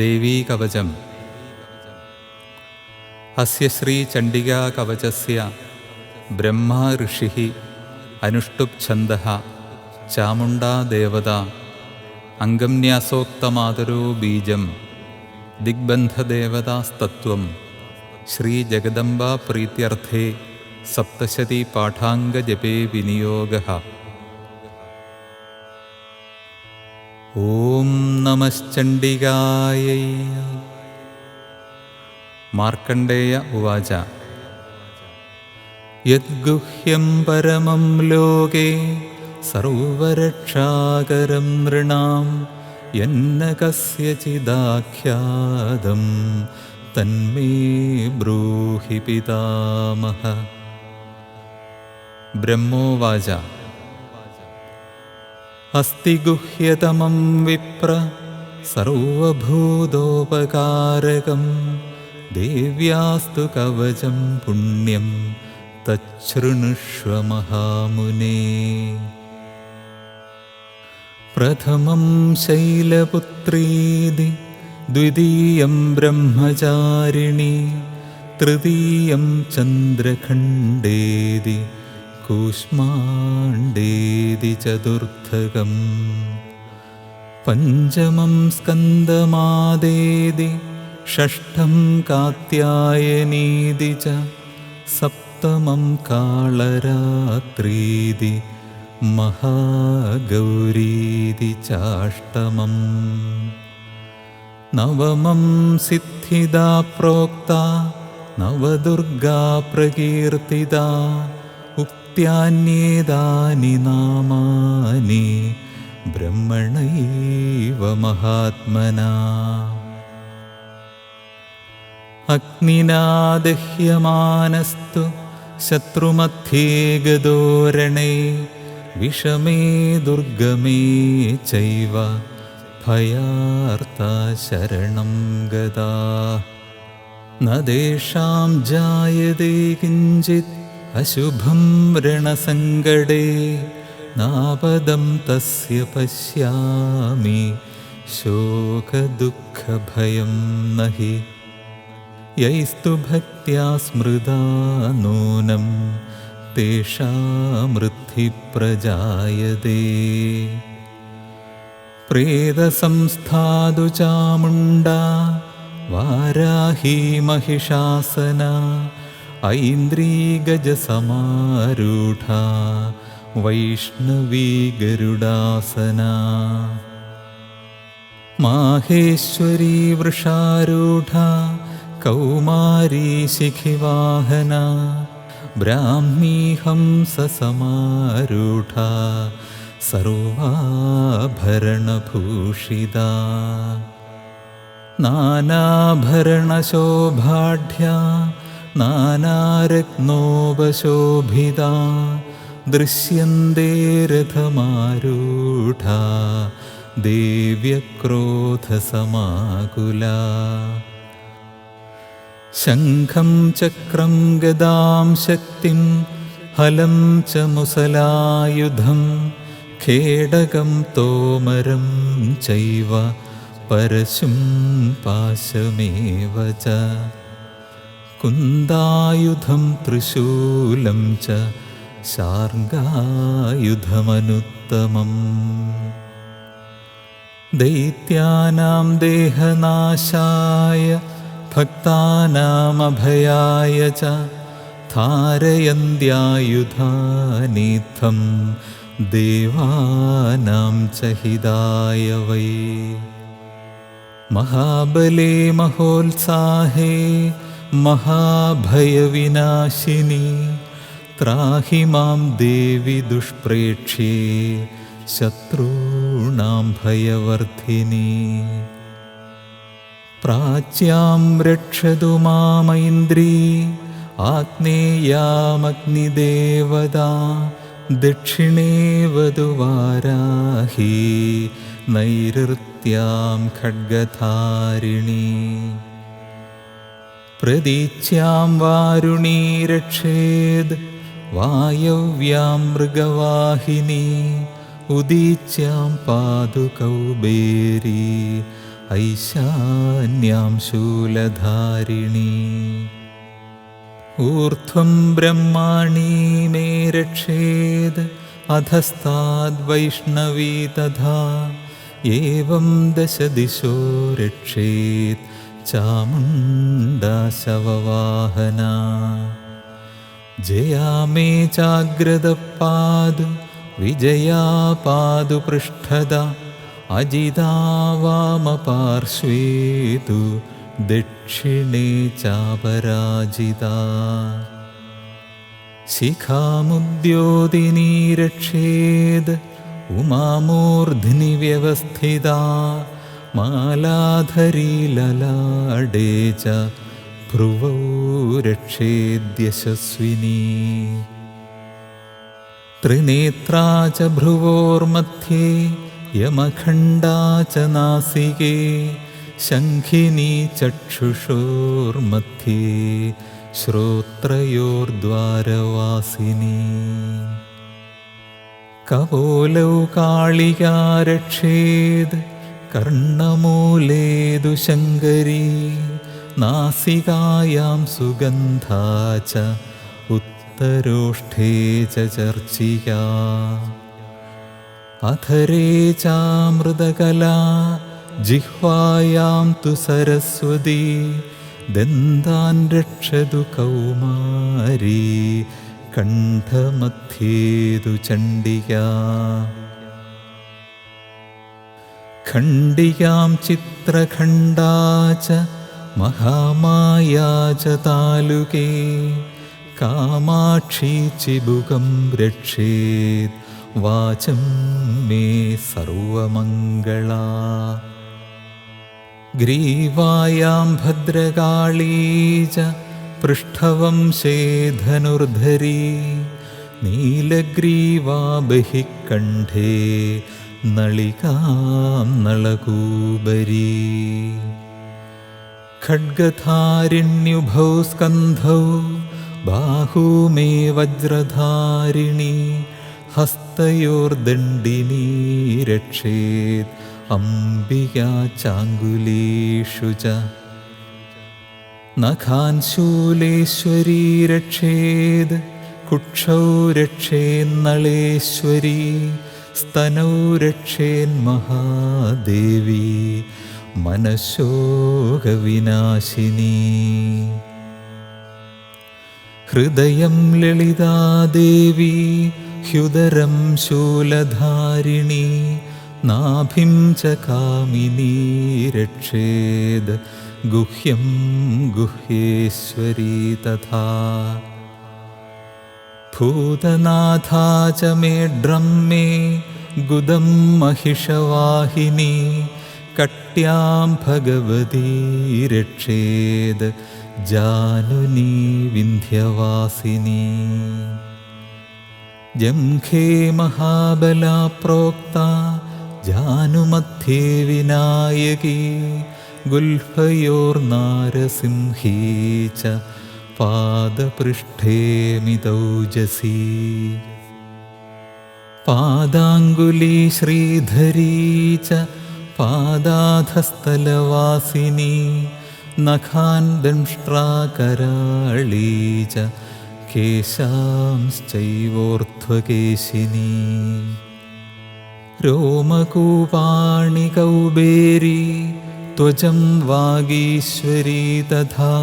ദേവീകവചം അസ്യ ശ്രീ ചണ്ഡികാകവചസ്യ ബ്രഹ്മാ ഋഷി അനുഷ്ടുപ് ഛന്ദ ചാമുണ്ടാദേവത അംഗന്യാസോക്തമാതരോ ബീജം ദിഗ്ബന്ധദേവതാസ്തത്വം ശ്രീജഗദംബാപ്രീത്യർത്ഥേ സപ്തശതി പാഠാംഗജപേ വിനിയോഗ. ഓം നമശ്ചണ്ഡികായ. മാർക്കണ്ഡേയ ഉവാച. യദ്ഗുഹ്യം പരമം ലോകേ സർവരക്ഷാകരം നൃണാം എന്ന കസ്യചിദാഖ്യാതം തന്മേ ബ്രൂഹി പിതാമഹ. ബ്രഹ്മോവാച. अस्ति गुह्यतमं विप्र सर्वभूतोपकारकं देव्यास्तु कवचं पुण्यं तच्छृणुष्व महामुने। प्रथमं शैलपुत्रीदि द्वितीयं ब्रह्मचारिणी तृतीयं चन्द्रखण्डेदि കൂഷ്മാണ്ഡേതി ചതുർത്ഥകം. പഞ്ചമം സ്കന്ദമാദേതി ഷഷ്ഠം കാത്യായനീതി ച സപ്തമം കാളരാത്രീതി മഹാഗൗരീതി ചാഷ്ടമം. നവമം സിദ്ധിദാ പ്രോക്ത നവദുർഗാ പ്രകീർത്തിത. उक्त्यान्येतानि नामानि ब्रह्मणैव महात्मना। अग्निना दह्यमानस्तु शत्रुमध्ये गदोरणे विषमे दुर्गमे चैव भयार्ता शरणं गदा। न तेषां जायते किञ्चित् अशुभं रणसङ्गडे नापदं तस्य पश्यामि शोकदुःखभयं न हि यैस्तु भक्त्या स्मृता नूनं तेषामृद्धिप्रजायते प्रेतसंस्थादु चामुण्डा वाराही महिषासना ऐन्द्रीगजसमारूढा वैष्णवी गरुडासना माहेश्वरी वृषारूढा कौमारी शिखिवाहना ब्राह्मी हंससमारूढा सर्वाभरणभूषिता। नानाभरणशोभाढ्या नानारत्नोपशोभिता दृश्यन्ते रथमारूढा देव्यक्रोधसमाकुला शङ्खं चक्रं गदां शक्तिं हलं च मुसलायुधं खेडगं तोमरं चैव परशुं पाशमेव च कुन्दायुधं त्रिशूलं च शार्ङ्गायुधमनुत्तमम् दैत्यानां देहनाशाय भक्तानामभयाय च थारयन्त्यायुधानीत्थं देवानां च हिताय वै महाबले महोत्साहे महाभयविनाशिनी त्राहि मां देवि दुष्प्रेक्ष्ये शत्रूणां भयवर्धिनी। प्राच्यां रक्षतु मामैन्द्री आग्नेयामग्निदेवता दक्षिणे वधु वाराही नैऋत्यां खड्गधारिणी प्रदीच्यां वारुणी रक्षेद् वायव्यां मृगवाहिनी उदीच्यां पादुकौबेरी ऐशान्यां शूलधारिणी। ऊर्ध्वं ब्रह्माणि मे रक्षेद् अधस्ताद्वैष्णवी तथा एवं दशदिशो रक्षेत् चामुण्डा शववाहना जया मे चाग्रदपादु विजया पादुपृष्ठदा अजिदा वामपार्श्वे तु दक्षिणे चापराजिता शिखामुद्योदिनी रक्षेद् उमामूर्ध्नि व्यवस्थिता മാലാധരീലലാടേ ച ഭ്രുവോ രക്ഷേദ്യശസ്വിനി ത്രിനേത്രാ ച ഭ്രുവോർമധ്യേ യമഖണ്ഡാ ച നാസികേ ശംഖിനി ചക്ഷുഷോർമധ്യേ ശ്രോത്രയോർദ്വാരവാസിനി. കപോലൗ കാളികാ രക്ഷേത് कर्णमूलेदु शङ्करी नासिकायां सुगन्धा च उत्तरोष्ठे च चर्चिका अथरे चामृतकला जिह्वायां तु सरस्वती दन्तान् रक्षतु कौमारी कण्ठमध्ये तु चण्डिका खण्डिकां चित्रखण्डा च महामाया च तालुके कामाक्षी चिबुकं रक्षेत् वाचं मे सर्वमङ्गला ग्रीवायां भद्रकाली च पृष्ठवंशे धनुर्धरी नीलग्रीवा बहिः कण्ठे नलिकां नळकूबरी खड्गधारिण्युभौ स्कन्धौ बाहू मे वज्रधारिणी हस्तयोर्दण्डिनी रक्षेत् अम्बिका चाङ्गुलीषु च नखान् शूलेश्वरी रक्षेद् कुक्षौ रक्षेन्नळेश्वरी स्तनौ रक्षेन्महादेवी मनशोकविनाशिनी हृदयं ललिता देवी ह्युदरं शूलधारिणी नाभिं च कामिनी रक्षेद् गुह्यं गुह्येश्वरी तथा भूतनाथा च मेढ्रं मे गुदं महिषवाहिनी कट्यां भगवती रक्षेद् जानुनी विन्ध्यवासिनी जङ्घे महाबला प्रोक्ता जानुमध्ये विनायकी गुल्फयोर्नारसिंही च पादपृष्ठे मिदौजसी पादाङ्गुली श्रीधरी च पादाधस्थलवासिनी नखान् दंष्ट्राकराळी च रोमकूपाणि कौबेरी त्वचं वागीश्वरी तथा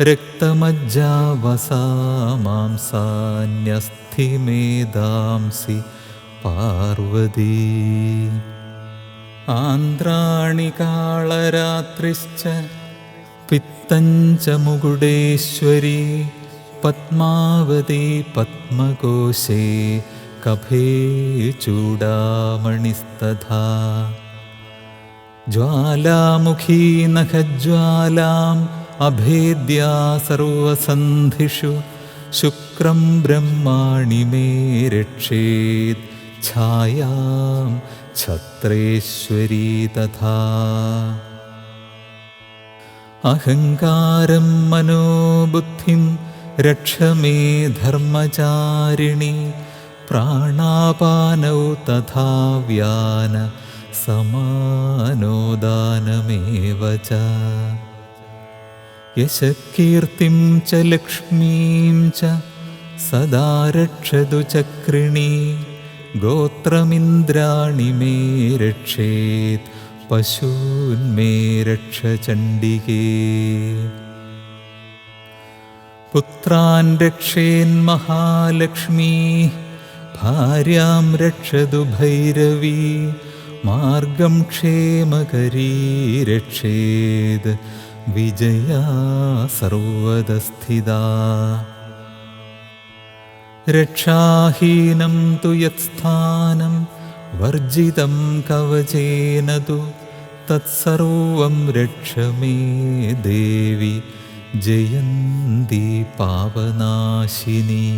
रक्तमज्जा वसा मांसान्यस्थिमेधांसि पार्वती आन्द्राणि कालरात्रिश्च पित्तञ्च मुकुडेश्वरी पद्मावती पद्मकोशे कफे चूडामणिस्तथा ज्वालामुखी नखज्वालाम् अभेद्या सर्वसन्धिषु शुक्रं ब्रह्माणि मे रक्षेत् छायां छत्रेश्वरी तथा। अहङ्कारं मनोबुद्धिं रक्ष मे धर्मचारिणि प्राणापानौ तथा व्यान समानोदानमेव च यशकीर्तिं च लक्ष्मीं च सदा रक्षतु चक्रिणी गोत्रमिन्द्राणि मे रक्षेत् पशून्मे रक्ष चण्डिके। पुत्रान् रक्षेन्महालक्ष्मी भार्यां रक्षतु भैरवी मार्गं क्षेमकरी रक्षेद् विजया सर्वदस्थिता। रक्षाहीनं तु यत्स्थानं वर्जितं कवचेन तु तत्सर्वं रक्ष मे देवि जयन्ती पावनाशिनी।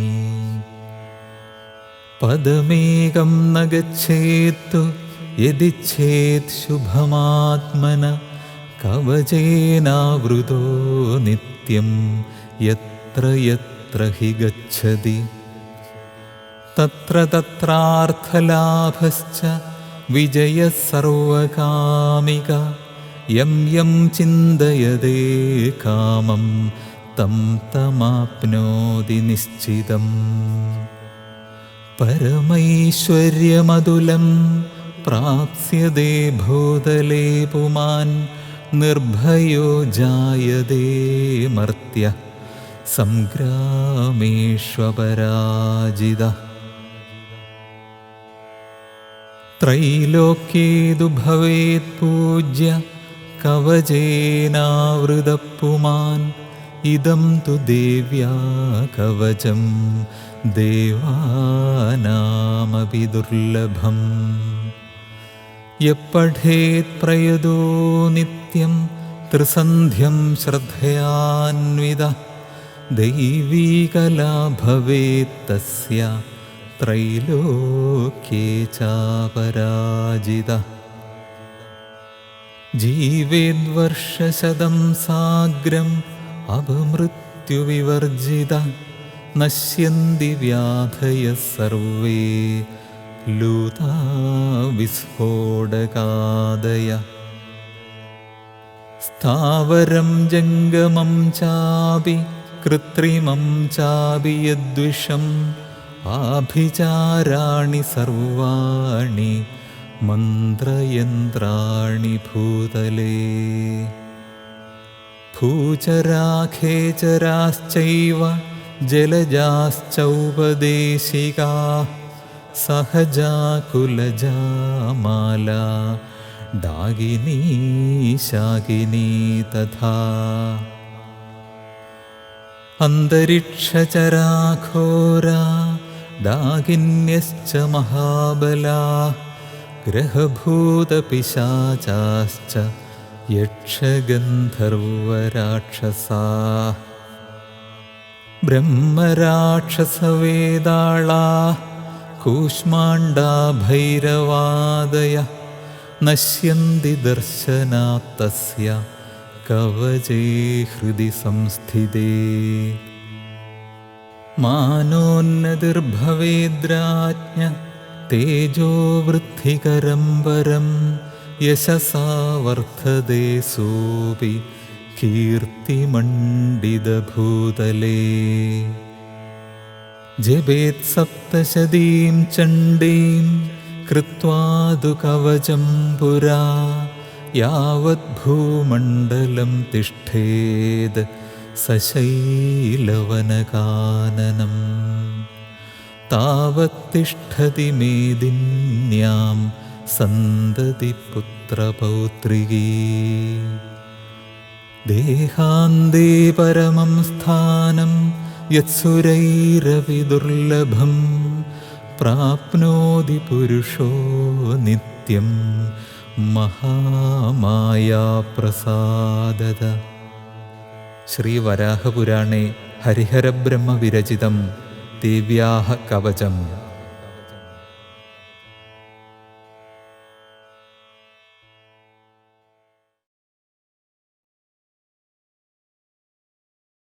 पदमेकं न गच्छेत्तु यदिच्छेत् शुभमात्मन कवचेनावृतो नित्यं यत्र यत्र हि गच्छति तत्र तत्रार्थलाभश्च विजयः सर्वकामिका यं यं चिन्तयदे कामं तं तमाप्नोति निश्चितम् परमैश्वर्यमधुलं प्राप्स्यते भूतले पुमान् निर्भयो जायते मर्त्यः सङ्ग्रामेष्वपराजितः त्रैलोक्येदु भवेत्पूज्य कवचेनावृतपुमान् इदं तु देव्या कवचं देवानामपि दुर्लभम् യപ്പഠേത് പ്രയതോ നിത്യം ത്രിസന്ധ്യം ശ്രദ്ധയാൻവിത ദൈവീകലാ ഭവേത് തസ്യ ത്രൈലോക്യേ ചാപരാജിത. ജീവേദ്വർഷശതം സാഗ്രം അപമൃത്യുവിവർജിത. നശ്യന്തി വ്യാധയ സർവേ विस्फोटकादय स्थावरं जङ्गमं चापि कृत्रिमं चापि यद्विषम् आभिचाराणि सर्वाणि मन्त्रयन्त्राणि भूतले भूचराखेचराश्चैव जलजाश्चौपदेशिकाः सहजा कुलजा माला डागिनी शाकिनी तथा अन्तरिक्षचराघोरा डागिन्यश्च महाबलाः ग्रहभूतपिशाचाश्च यक्षगन्धर्वराक्षसाः ब्रह्मराक्षसवेदाळाः കൂഷ്മാണ്ഡാഭൈരവാദയ നശ്യന്തി ദർശനാത് തസ്യ ഹൃദി സംസ്ഥിതേ. മാനോന്നതിർഭവേദ്രാജ്ഞ തേജോവൃദ്ധികരം വരം യശസാ സോപി കീർത്തിമണ്ഡിതഭൂതലേ. कीर्तिमण्डितभूतले जपेत्सप्तशतीं चण्डीं कृत्वा तु कवचं पुरा यावद्भूमण्डलं तिष्ठेद् सशैलवनकाननम् तावत्तिष्ठति मेदिन्यां सन्ततिपुत्रपौत्रिकी देहान्ते परमं स्थानं യത്സുരൈരവിദുർലഭം പ്രാപ്നോതി പുരുഷോ നിത്യം മഹാമായാപ്രസാദത. ശ്രീവരാഹപുരാണേ ഹരിഹരബ്രഹ്മവിരചിതം ദിവ്യാഹ കവചം.